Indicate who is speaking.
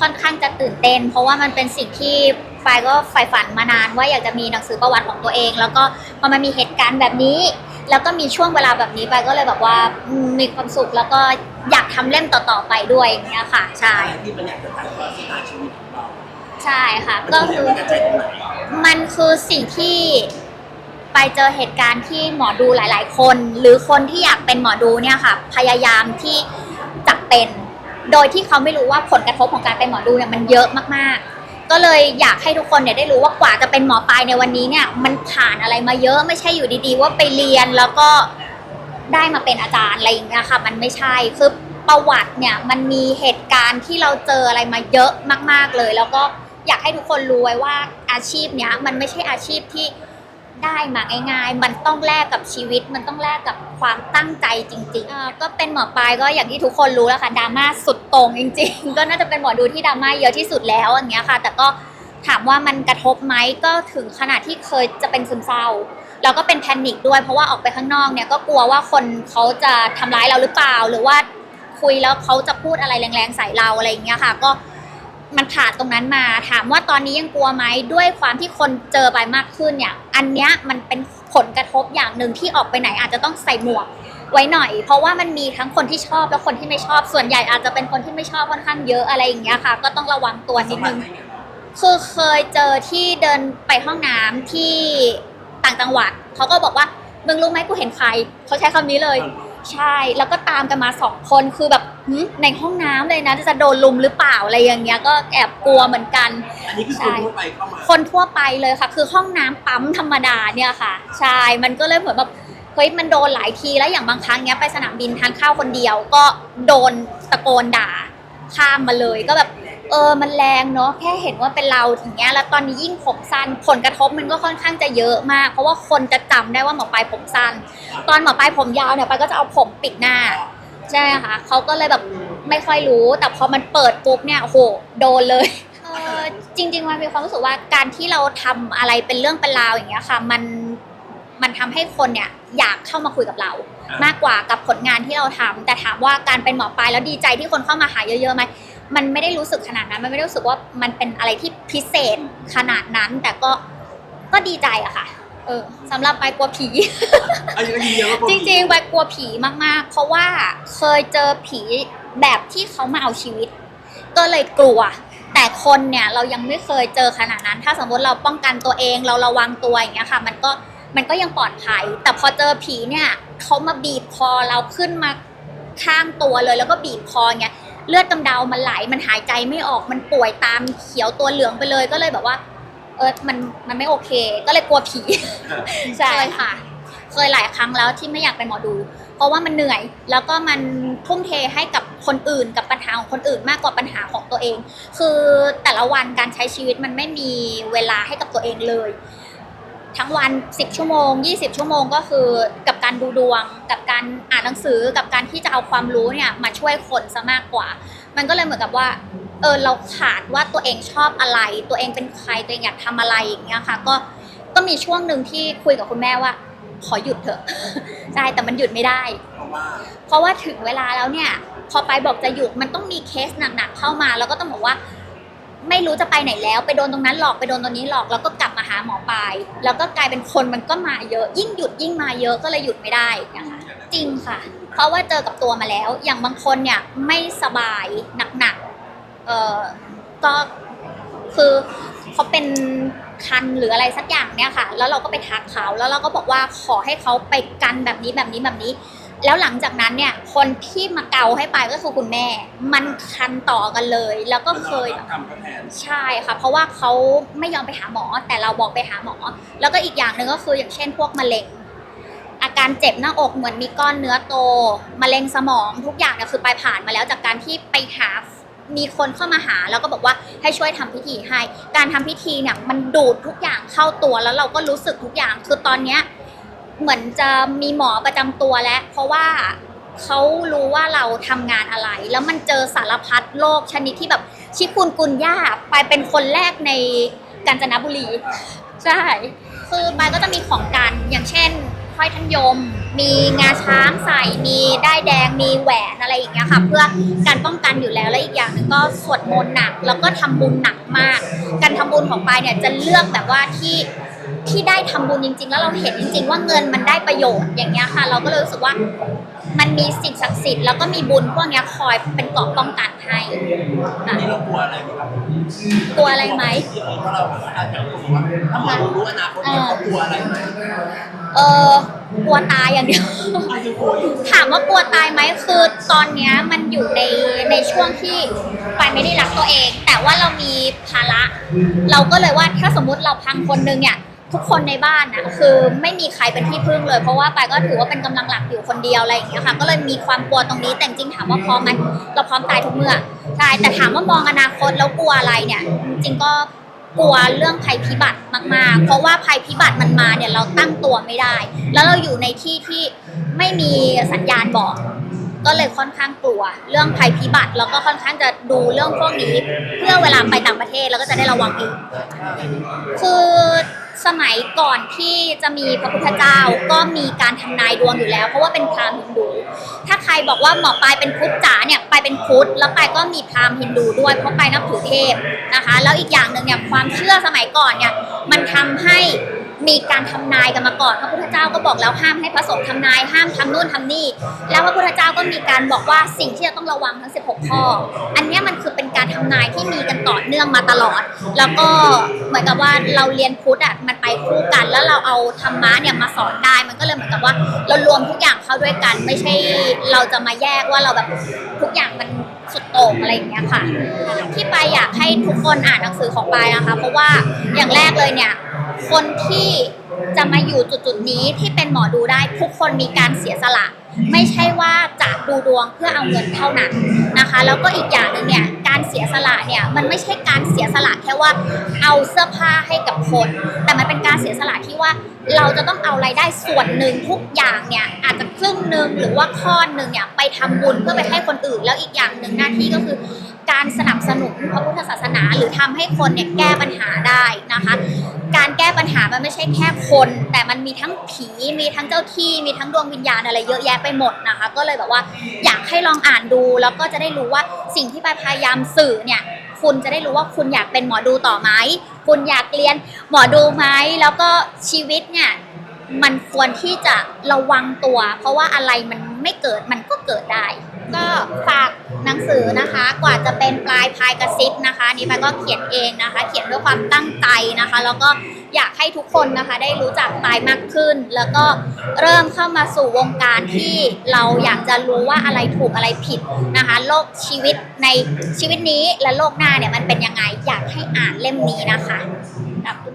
Speaker 1: ค่อนข้างจะตื่นเต้น เพราะว่ามันเป็นสิ่งที่ปายก็ใฝ่ฝันมานานว่าอยากจะมีหนังสือประวัติของตัวเอง แล้วก็พอมันมีเหตุการณ์แบบนี้ แล้วก็มีช่วงเวลาแบบนี้ไปก็เลยแบบว่าอืมมีความสุขแล้วก็อยากทำเล่มต่อๆไปด้วยอย่างเงี้ยค่ะใช่
Speaker 2: ที่มันอยากจะถ่ายทอดสไตล์ชีวิตของเรา
Speaker 1: ใช่ค่ะ
Speaker 2: มัน
Speaker 1: ก็
Speaker 2: คือ
Speaker 1: คือ
Speaker 2: แรงบันดาลใจตรงไหน
Speaker 1: มันคือสิ่งที่ไปเจอเหตุการณ์ที่หมอดูหลาย ๆ คน หรือคนที่อยากเป็นหมอดูเนี่ยค่ะ พยายามที่จะเป็น โดยที่เขาไม่รู้ว่าผลกระทบของการเป็นหมอดูเนี่ยมันเยอะมากๆ ก็เลยอยากให้ทุกคนเนี่ยได้รู้ว่ากว่าจะเป็นหมอปลายในวันนี้เนี่ย มันผ่านอะไรมาเยอะไม่ใช่อยู่ดีๆ ว่าไปเรียนแล้วก็ได้มาเป็นอาจารย์อะไรอย่างเงี้ยค่ะ มันไม่ใช่คือประวัติเนี่ยมันมีเหตุการณ์ที่เราเจออะไรมาเยอะมาก ๆเลย แล้วก็อยากให้ทุกคนรู้ไว้ว่าอาชีพเนี้ยมันไม่ใช่อาชีพที่ ได้มาง่ายๆ มันต้องแลกกับชีวิต มันต้องแลกกับความตั้งใจจริงๆเอ่อก็เป็นหมอปลายก็อย่างที่ทุกคนรู้แล้วค่ะดราม่าสุดโต่งจริง ๆ ก็น่าจะเป็นหมอดูที่ดราม่าเยอะที่สุดแล้วอย่างเงี้ยค่ะ แต่ก็ถามว่ามันกระทบไหมก็ถึงขนาดที่เคยจะเป็นซึมเศร้า แล้วก็เป็นแพนิคด้วย เพราะว่าออกไปข้างนอกเนี่ยก็กลัวว่าคนเขาจะทำร้ายเราหรือเปล่า หรือว่าคุยแล้วเขาจะพูดอะไรแรงๆใส่เราอะไรอย่างเงี้ยค่ะ ก็ มันผ่านตรงนั้นมา ถามว่าตอนนี้ยังกลัวไหมด้วยความที่คนเจอไปมากขึ้นเนี่ย อันเนี้ยมันเป็นผลกระทบอย่างหนึ่งที่ออกไปไหนอาจจะต้องใส่หมวกไว้หน่อย เพราะว่ามันมีทั้งคนที่ชอบและคนที่ไม่ชอบส่วนใหญ่อาจจะเป็นคนที่ไม่ชอบค่อนข้างเยอะอะไรอย่างเงี้ยค่ะ ก็ต้องระวังตัวนิดนึงคือเคยเจอที่เดินไปห้องน้ำที่ต่างจังหวัดเขาก็บอกว่ามึงรู้ไหมกูเห็นใครเขาใช้คำนี้เลย ใช่ แล้วก็ตามกันมาสองคนคือแบบหึในห้องน้ำเลยนะ จะโดนลุมหรือเปล่าอะไรอย่างเงี้ย ก็แอบกลัวเหมือนกัน
Speaker 2: อันนี้คือคนทั่วไปเข้ามา
Speaker 1: คนทั่วไปเลยค่ะ คือห้องน้ำปั๊มธรรมดาเนี่ยค่ะ ใช่ มันก็เลยเหมือนแบบเฮ้ยมันโดนหลายทีแล้วอย่างบางครั้งเนี้ยไปสนามบินทานข้าวคนเดียว ก็โดนตะโกนด่าข้ามมาเลยก็แบบ เออมันแรงเนาะแค่เห็นว่าเป็นเราอย่างเงี้ยแล้วตอนนี้ยิ่งผมสั้นผลกระทบมันก็ค่อนข้างจะเยอะมาก เพราะว่าคนจะจำได้ว่าหมอปลายผมสั้น ตอนหมอปลายผมยาวเนี่ยปายก็จะเอาผมปิดหน้าใช่ไหมคะเขาก็เลยแบบไม่ค่อยรู้ แต่พอมันเปิดปุ๊บเนี่ยโอ้โหโดนเลยเออจริงๆมันมีความรู้สึกว่าการที่เราทำอะไรเป็นเรื่องเป็นราวอย่างเงี้ยค่ะ มันมันทำให้คนเนี่ยอยากเข้ามาคุยกับเรา มากกว่ากับผลงานที่เราทำแต่ถามว่าการเป็นหมอปลายแล้วดีใจที่คนเข้ามาหาเยอะๆไหม มันไม่ได้รู้สึกขนาดนั้น มันไม่ได้รู้สึกว่ามันเป็นอะไรที่พิเศษขนาดนั้น แต่ก็ก็ดีใจอะค่ะ เออสำหรับไปกลัวผี
Speaker 2: อันนี้ก็ยืนยันว่า
Speaker 1: จริงๆไปกลัวผีมากๆ เพราะว่าเคยเจอผีแบบที่เขามาเอาชีวิต ก็เลยกลัว แต่คนเนี่ยเรายังไม่เคยเจอขนาดนั้น ถ้าสมมติเราป้องกันตัวเองเราระวังตัวอย่างเงี้ยค่ะ มันก็มันก็ยังปลอดภัย แต่พอเจอผีเนี่ยเขามาบีบคอเราขึ้นมาข้างตัวเลยแล้วก็บีบคอเงี้ย เลือดกำเดามันไหลมันหายใจไม่ออกมันป่วยตามเขียวตัวเหลืองไปเลยก็เลยแบบว่าเออมันมันไม่โอเค ก็เลยกลัวผีใช่ค่ะ เคยหลายครั้งแล้วที่ไม่อยากเป็นหมอดู เพราะว่ามันเหนื่อยแล้วก็มันทุ่มเทให้กับคนอื่น กับปัญหาของคนอื่นมากกว่าปัญหาของตัวเอง คือแต่ละวันการใช้ชีวิตมันไม่มีเวลาให้กับตัวเองเลย ทั้งวัน 10 ชั่วโมง 20 ชั่วโมงก็คือกับการดูดวง กับการอ่านหนังสือกับการที่จะเอาความรู้เนี่ยมาช่วยคนซะมากกว่า มันก็เลยเหมือนกับว่าเออเราขาดว่าตัวเองชอบอะไร ตัวเองเป็นใครตัวเองอยากทำอะไรอย่างเงี้ยค่ะก็ก็มีช่วงหนึ่งที่คุยกับคุณแม่ว่า ขอหยุดเถอะใช่แต่มันหยุดไม่ได้
Speaker 2: เพราะว่า
Speaker 1: เพราะว่าถึงเวลาแล้วเนี่ย พอไปบอกจะหยุดมันต้องมีเคสหนักๆเข้ามา แล้วก็ต้องบอกว่า ไม่รู้จะไปไหนแล้ว ไปโดนตรงนั้นหลอกไปโดนตรงนี้หลอกแล้วก็กลับ หาหมอปลาย แล้วก็กลายเป็นคนมันก็มาเยอะ ยิ่งหยุดยิ่งมาเยอะก็เลยหยุดไม่ได้นะคะจริงค่ะ เพราะว่าเจอกับตัวมาแล้ว อย่างบางคนเนี่ยไม่สบายหนักๆเออก็คือเขาเป็นคันหรืออะไรสักอย่างเนี่ยค่ะ แล้วเราก็ไปทักเขาแล้วเราก็บอกว่าขอให้เขาไปกันแบบนี้แบบนี้แบบนี้ แล้วหลังจากนั้นเนี่ย คนที่มาเกาให้ไปก็คือคุณแม่ มันคันต่อกันเลย แล้วก็เคย
Speaker 2: ทำก็แทน
Speaker 1: ใช่ค่ะ เพราะว่าเขาไม่ยอมไปหาหมอ แต่เราบอกไปหาหมอ แล้วก็อีกอย่างหนึ่งก็คืออย่างเช่นพวกมะเร็ง อาการเจ็บหน้าอกเหมือนมีก้อนเนื้อโตมะเร็งสมองทุกอย่างเนี่ยคือไปผ่านมาแล้วจากการที่ไปหามีคนเข้ามาหา แล้วก็บอกว่าให้ช่วยทำพิธีให้ การทำพิธีเนี่ยมันดูดทุกอย่างเข้าตัวแล้วเราก็รู้สึกทุกอย่างคือตอนเนี้ย เหมือนจะมีหมอประจำตัวแล้ว เพราะว่าเขารู้ว่าเราทำงานอะไร แล้วมันเจอสารพัดโรคชนิดที่แบบชิคุนกุนย่าไปเป็นคนแรกในกาญจนบุรีใช่คือไปก็จะมีของกันอย่างเช่นห้อยทันยม มีงาช้างใส่มีได้แดงมีแหวนอะไรอย่างเงี้ยค่ะเพื่อการป้องกันอยู่แล้วและอีกอย่างหนึ่งก็สวดมนต์หนัก แล้วก็ทำบุญหนักมาก การทำบุญของปายเนี่ยจะเลือกแบบว่าที่ ที่ได้ทำบุญจริง ๆ แล้วเราเห็นจริง ๆ ว่าเงินมันได้ประโยชน์อย่างเงี้ยค่ะ เราก็เลยรู้สึกว่ามันมีสิ่งศักดิ์สิทธิ์แล้วก็มีบุญพวกเนี้ยคอยเป็นเกราะป้องกันให้
Speaker 2: อันนี้เรากลัวอะไรไหมครับ
Speaker 1: กลัวอะไรไหม
Speaker 2: ที่เออเพราะเราอาจจะกลัวว่าถ้าหมอดูรู้อนาคตเนี่ยเขากลัวอะไรไหม
Speaker 1: เออกลัวตายอย่างเดียว
Speaker 2: อายุกลัวอยู่
Speaker 1: ถามว่ากลัวตายไหมคือตอนเนี้ยมันอยู่ในในช่วงที่ไปายไม่ได้รักตัวเอง แต่ว่าเรามีภาระ เราก็เลยว่าถ้าสมมุติเราพังคนนึงเนี่ย ทุกคนในบ้านนะคือไม่มีใครเป็นที่พึ่งเลย เพราะว่าปายก็ถือว่าเป็นกำลังหลักอยู่คนเดียวอะไรอย่างเงี้ยค่ะก็เลยมีความกลัวตรงนี้แต่จริงถามว่าพร้อมไหมเราพร้อมตายทุกเมื่อใช่แต่ถามว่ามองอนาคตแล้วกลัวอะไรเนี่ย จริงก็กลัวเรื่องภัยพิบัติมากๆ เพราะว่าภัยพิบัติมันมาเนี่ยเราตั้งตัวไม่ได้ แล้วเราอยู่ในที่ที่ไม่มีสัญญาณบอก ก็เลยค่อนข้างกลัว เรื่องภัยพิบัติแล้วก็ค่อนข้างจะดูเรื่องพวกนี้ เพื่อเวลาไปต่างประเทศแล้วก็จะได้ระวังเองคือ สมัยก่อนที่จะมีพระพุทธเจ้าก็มีการทำนายดวงอยู่แล้ว เพราะว่าเป็นพราหมณ์ฮินดู ถ้าใครบอกว่าหมอปลายเป็นพุทธจ๋าเนี่ยปลายเป็นพุทธแล้วปลายก็มีพราหมณ์ฮินดูด้วยเพราะปลายนับถือเทพนะคะ แล้วอีกอย่างหนึ่งเนี่ยความเชื่อสมัยก่อนเนี่ยมันทำให้ มีการทำนายกันมาก่อน พระพุทธเจ้าก็บอกแล้วห้ามให้พระสงฆ์ทำนาย ห้ามทำนู่นทำนี่ แล้วพระพุทธเจ้าก็มีการบอกว่าสิ่งที่จะต้องระวังทั้ง 16 ข้อ อันนี้มันคือเป็นการทำนายที่มีกันต่อเนื่องมาตลอด แล้วก็เหมือนกับว่าเราเรียนพุทธอะมันไปคู่กัน แล้วเราเอาธรรมะเนี่ยมาสอนได้ มันก็เลยเหมือนกับว่าเรารวมทุกอย่างเข้าด้วยกัน ไม่ใช่เราจะมาแยกว่าเราแบบทุกอย่างมันสุดโต่งอะไรอย่างเงี้ยค่ะ ที่ไปอยากให้ทุกคนอ่านหนังสือของปายนะคะ เพราะว่าอย่างแรกเลยเนี่ย คนที่จะมาอยู่จุดๆนี้ที่เป็นหมอดูได้ทุกคนมีการเสียสละ ไม่ใช่ว่าจะดูดวงเพื่อเอาเงินเท่านั้นนะคะ แล้วก็อีกอย่างหนึ่งเนี่ยการเสียสละเนี่ยมันไม่ใช่การเสียสละแค่ว่าเอาเสื้อผ้าให้กับคน แต่มันเป็นการเสียสละที่ว่าเราจะต้องเอารายได้ส่วนหนึ่งทุกอย่างเนี่ยอาจจะครึ่งหนึ่งหรือว่าข้อนหนึ่งเนี่ยไปทำบุญเพื่อไปให้คนอื่น แล้วอีกอย่างหนึ่งหน้าที่ก็คือการสนับสนุนพระพุทธศาสนา หรือทำให้คนเนี่ยแก้ปัญหาได้นะคะ มันไม่ใช่แค่คน แต่มันมีทั้งผีมีทั้งเจ้าที่มีทั้งดวงวิญญาณอะไรเยอะแยะไปหมดนะคะ ก็เลยแบบว่าอยากให้ลองอ่านดู แล้วก็จะได้รู้ว่าสิ่งที่ไปพยายามสื่อเนี่ย คุณจะได้รู้ว่าคุณอยากเป็นหมอดูต่อไหมคุณอยากเรียนหมอดูไหมแล้วก็ชีวิตเนี่ยมันควรที่จะระวังตัว เพราะว่าอะไรมันไม่เกิดมันก็เกิดได้ ก็ฝาก หนังสือนะคะ กว่าจะเป็นปลายพายกระซิบนะคะ นี่ปายก็เขียนเองนะคะ เขียนด้วยความตั้งใจนะคะ แล้วก็อยากให้ทุกคนนะคะ ได้รู้จักปลายมากขึ้น แล้วก็เริ่มเข้ามาสู่วงการที่เราอยากจะรู้ว่าอะไรถูกอะไรผิดนะคะ โลกชีวิตในชีวิตนี้และโลกหน้าเนี่ยมันเป็นยังไงอยากให้อ่านเล่มนี้นะคะขอบคุณ